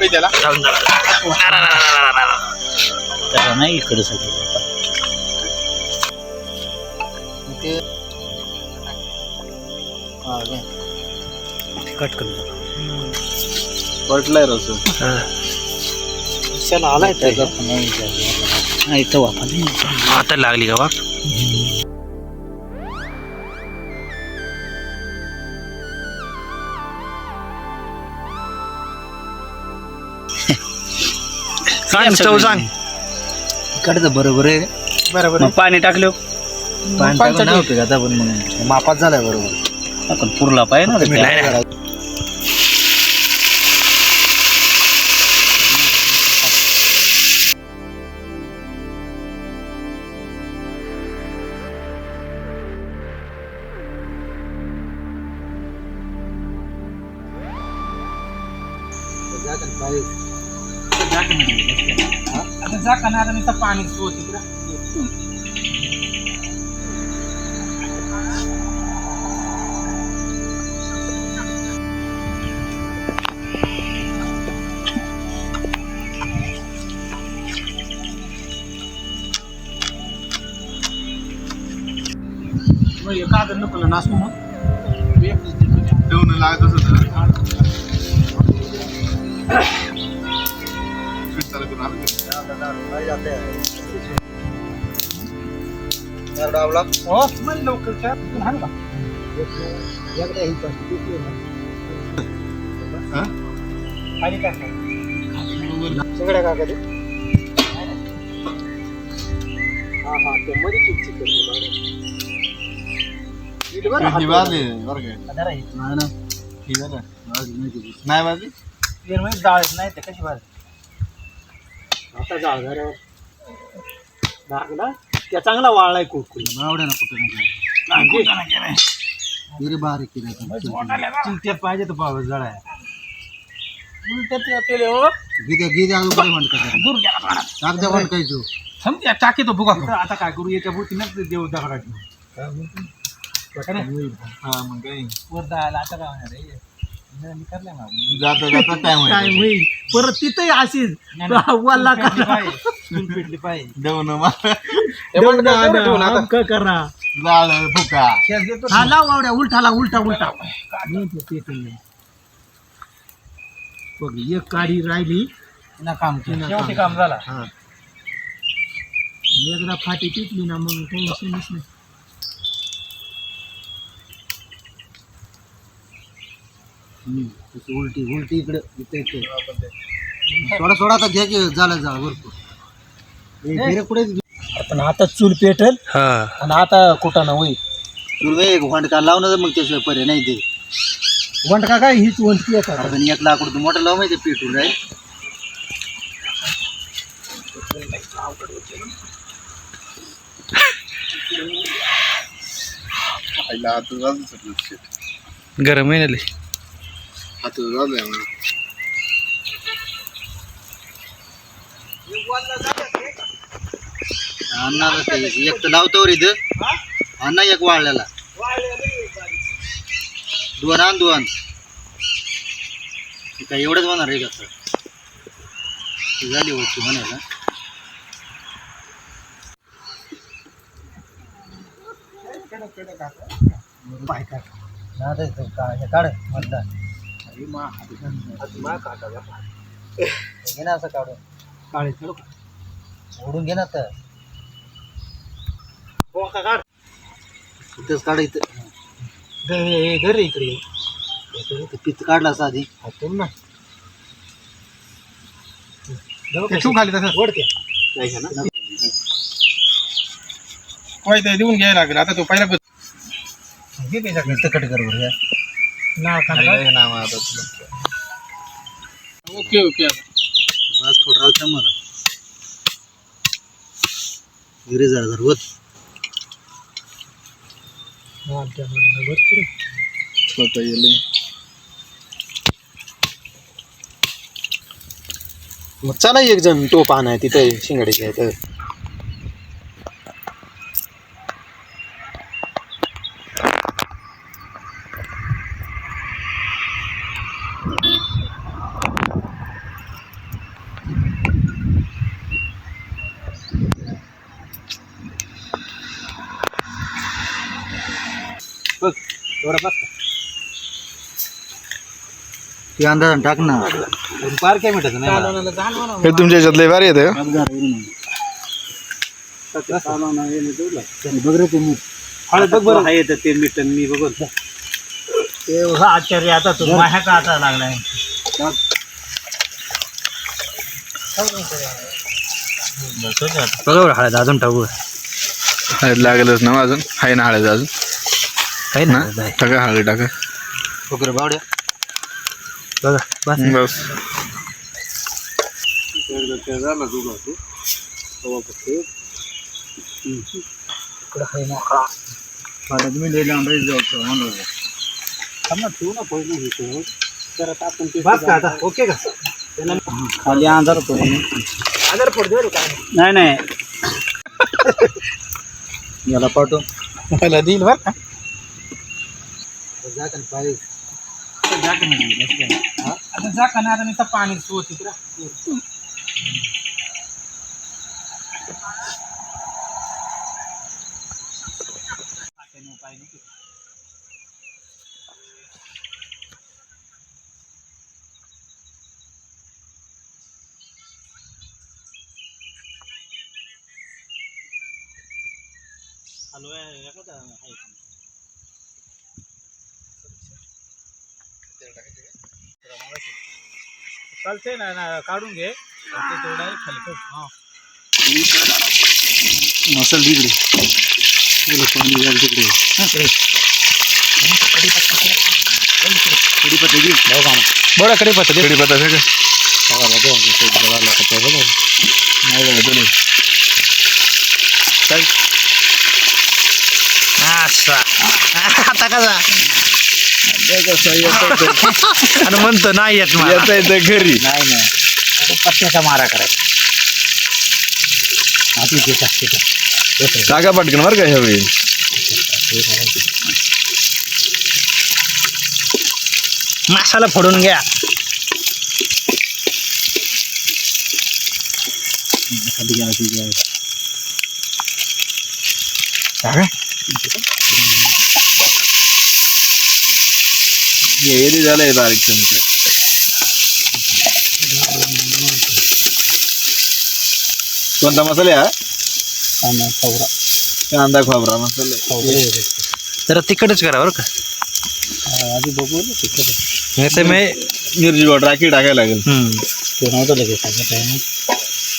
त्याला त्याला नाही इकडे सगळं. कट करून पटलाय रस. आलाय त्याचा इथं वापा आता लागली का वाघ सांग चव सांग. इकडचं बरोबर आहे. बरोबर मग पाणी टाकलं. पाणी टाकून नाही उपयोग आता पण मग? मापात झालाय बरोबर. आपण पुरला पाहिजे ना रे नाही, त्याला. नाही. पाणी कागद नको ना नासू मग ठेवून लागतच होतं डावला हो काय तू हाण का हा? आणि काय काय? सगळ्या काका ते हा हा ते मध्ये चिकचिक करते वाजली बरं काय नाही ना नाही वाजली डाळ नाही ते कशी भाजी आता जाळ झाल्यावर लागला त्या चांगला वाळलाय कुरकुरी आवडे ना कुठे तरी बारीक चिलत्यात पाहिजे तर पावस जळाय टाकी तो बुका आता काय करू? याच्या भोवतीनच देव दगडा हा मग काही वर जायला आता काय होणार. जाता जाता टाइम काय होईल. परत तिथंही अशीच. वल्ला पेटली पाहिजे. देऊ ना मला. अमकं करा. जाळ फुका. हा लाव आवड्या उलटाला उलटा उलटा. नाही ते पेटून नाही. बघ एक काडी राहिली. ना काम शेवटी काम झाला. हा. एकदा फाटी पिटली ना मग काही विषयच नाही. तशी उलटी उलटी इकडे इथे इथे सोडा सोडा आता घ्या की झालं झालं भरपूर. पुढे पण आता चूल पेटल हा. आणि आता कुठं होईल. तुला एक वंटका लावणं मग त्याशिवाय पर्याय नाही ते. वंटका काय हीच वंटकी येतात आपण एक लाकूड मोठं लावून माहिती पेटून राहील. गरम आहे ना लय. आता जाऊ द्या मग. अण्णा एक तर लावतो रे इथं अण्णा एक वाळलेला दोन आण दोन काय एवढंच होणार आहे कसं झाली होती म्हणायला पाय काढ ना ते घे ना असं काढून काढे ओढून घे ना तर काढ इथंच काढ इथं घर रे इकडे पित काढला असं आधी हातून ना ते खाली तसं ओढते देऊन घ्यायला लागेल. आता तो पहिला कट कर बरं नाव ओके ओके बस थोडं राहतं मला गिरे जरा जर होत स्वतः येले. मग चला एक जण टोप आणाय तिथे शिंगाडीच्या इथं. एवढा ती अंदाज टाक ना. पार काय नाही हे तुमच्या याच्यातले भारी येते बघ रे हळद बघ बरं. आहे ते मी बघून. ते आचार्य आता तो माझ्या का आता लागलाय. बरोबर हळद अजून टाकू. हळद लागेलच ना अजून? आहे ना हळद अजून? आहे ना? टाका हळद टाका वगैरे बावड्या। बघा बस। बस। इकडं आहे मोकळा मी लिहिलं अंदाज जाऊ बस का आता ओके का खाली अंधार होतो आजार पडतो काय नाही नाही। याला पाठव मला देईल बरं का आता जा का नाही आता नुसतं पाणी सुवत चालते ना ना काढून घे ते तो डायरेक्ट खाली ठेव. हा. मसल तिकडे तुला पाणी जाईल तिकडे कडीपत्ता घे बरं कडे पत्ता दे. कढीपत्ता आहे का असा आता कसा? आणि म्हणतो नाही येत मला. येता येतं घरी नाही नाही पत्त्याचा मारा करायचा आधी देत असते ते. टाका पटकन बरं का ह्यावेळी मसाला फोडून घ्या खाली घ्या, खाली घ्या. एरी झालंय बारीक समजा कोणता मसाला आहे कांदा, खोबरा. हा कांदा खोबरा मसाला आहे. जरा तिकडच करा बरं का हा, आधी बघू ना तिकडे. नाही मी मिरची पावडर राखी टाकायला लागेल. ते नव्हतं लगेच आहे.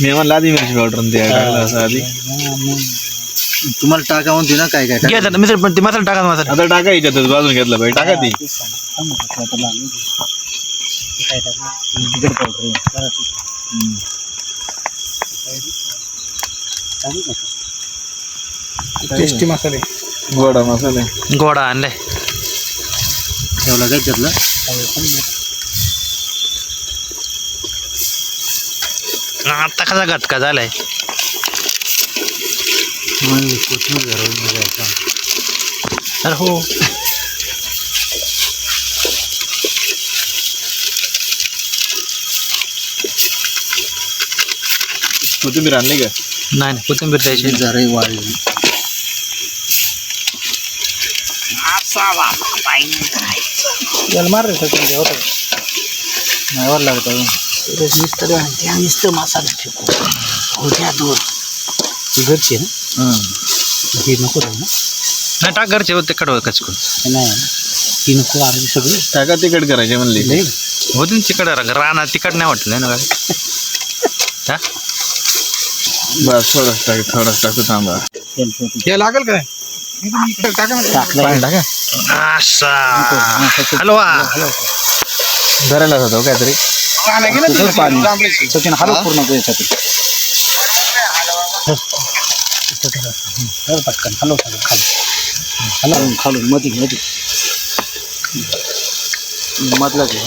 मी म्हणलं आधी मिरची पावडर ते असं आधी तुम्हाला टाका म्हणते ना काय काय घ्या जरा, मिसळ पण ते मसाला टाका मसाला. आता टाका याच्यातच बाजून घेतलं पाहिजे टाका ती. टेस्टी मसाले. गोडा मसाला. गोडा आणलाय. ठेवला काय त्यातला? आता कसा घटका झालाय? कोथमीर घरावर घ्यायचा अरे हो. कोथिंबीर आणली का? नाही नाही कोथिंबीर द्यायची जरा वाढली याला मार रे सचिन होतं नाही वर लागत नुसतं मसाला फेकू होत्या दूर घरची ना? ही. नको ना. नाही टाक घरचे होते कडवं कचकून नाही ही नको अर्धी सगळी. टाका तिकट करायचे म्हणली. लई होते ना तिकड राणा तिकड नाही वाटलं ना काय हा? बस थोडंच टाक थोडंच टाकतो थांबा. हे लागेल काय? टाका ना. टाका. असा हलवा धरायला होता हो काहीतरी. सचिन हलव पूर्ण याच्यात हलव पटकन हलव सगळं खाली हलव खालून मधी मधी मधला ते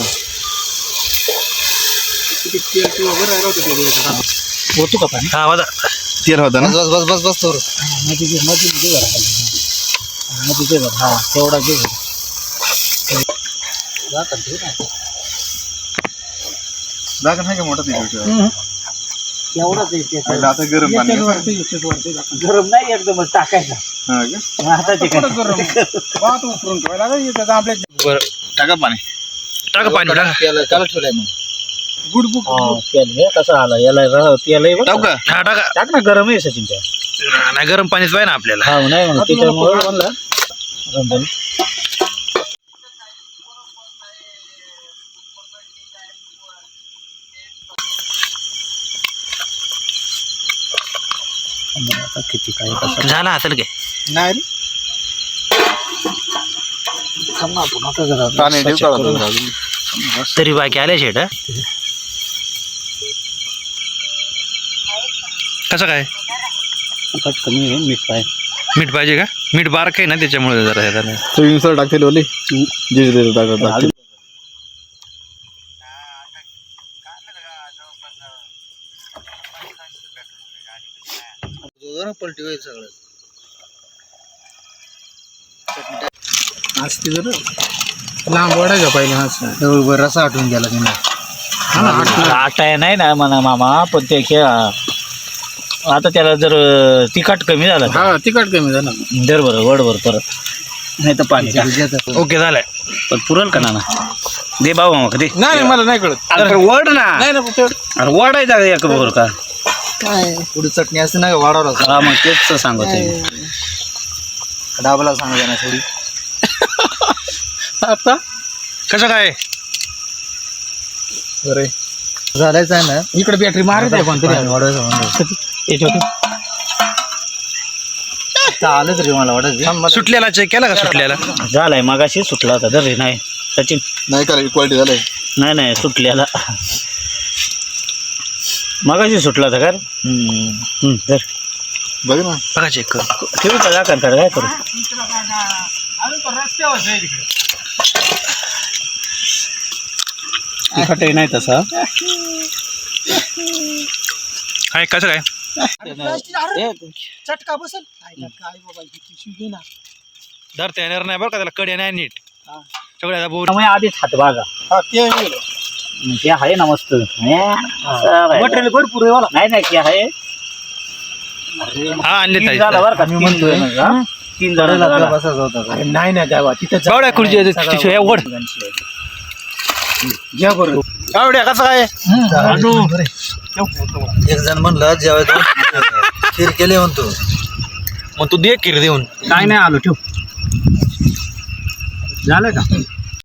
होतो का पाणी हा वाजा तेल होता ना बस बस बस बस तर मध्ये घे मध्ये घे जरा खाली मधी मध्ये घे जरा. हा तेवढा घे जा का ना. जागा नाही का मोठा तिकीट एवढंच. आता गरम पाणी. याच्यात वरती, याच्यात वरती टाकून. गरम नाही एकदमच टाकायचा. हा का? आता ते काय थोडं गरम? भात उकरून ठेवायला लागेल, याच्यात आपल्या टाका पाणी. टाका पाणी टाका त्याला ठेवलंय मग. गुडबुक हा, हे कसं आलं? याला टाकू? का? हा टाका. टाक ना गरम आहे सचिन त्या. नाही गरम पाणीच पाहिजे ना आपल्याला. हा नाही म्हणून त्याच्यामुळे म्हणलं रंजन. आता किती काय कसं झाला असेल काय नाही रे. थांब ना आपण आता जरा पाणी ठेव check करू. काढा तरी बाकी आल्या शेट कसं काय? कमी आहे मीठ काय मीठ पाहिजे का? मीठ बारक आहे ना त्याच्यामुळे जरा हे झालं. टाकतील ओले? टाकतील पलटी होईल सगळं. आज ते जरा लांब वाढायचं पहिलं हाच रसा आटून गेला की नाही हा ना, आठ- आटा आहे नाही ना म्हणा मामा पण ते आता त्याला जर तिखट कमी झालं हा तिखट कमी झालं. दर बरं वड बरं परत. नाही तर पाणी. ओके झालंय. पण पुरल का ना दे बाबा मग दे. नाही नाही, मला नाही कळत. अरे वड ना. ना अरे वडायचा एक बरोबर का? काय? पुढे चटणी असते ना वाढवला हा मग तेच सांगत आहे डाबला सांगा ना थोडी. आता? कसं काय? बरे झालायचं आहे ना. इकडे बॅटरी मारत आहे कोणतरी पाणी वाढवायचं. याच्यावर आता आलं तरी मला वाटत. सुटलेला चेक केला का सुटलेला? झालाय मगाशी सुटला होता दर रे नाही. सचिन. नाही करा क्वालिटी झालंय. नाही नाही सुटल्याला मगाशी सुटला होता का रे? हम्म, धर. बघ ना. बघा चेक कर. ठेवू का कर काय करू? तिखट आहे नाही तसा. काय कसं काय? चटका बसल. काय बाबा ही पिशवी घे ना. धरता येणार नाही बरं का त्याला कडे नाही नीट. त्यामुळे आधीच हात बागा. हा ते. ते आहे ना मस्त. मटेरियल भरपूर आहे मला नाही नाही ते आहे. हा आणले तीन ताई. झालं बरं का तीन जण, हा? तीन जण बसायचं होतं अरे नाही ना द्यावा तिथं जा. गावड्या खुर्ची पिशव्या वड घ्या बरं. गावड्या कसं काय? एक जण म्हणलं जेवायचं खीर केले म्हणतो. मग तू दे किर देऊन. काय नाही आलो ठेव. झालं का?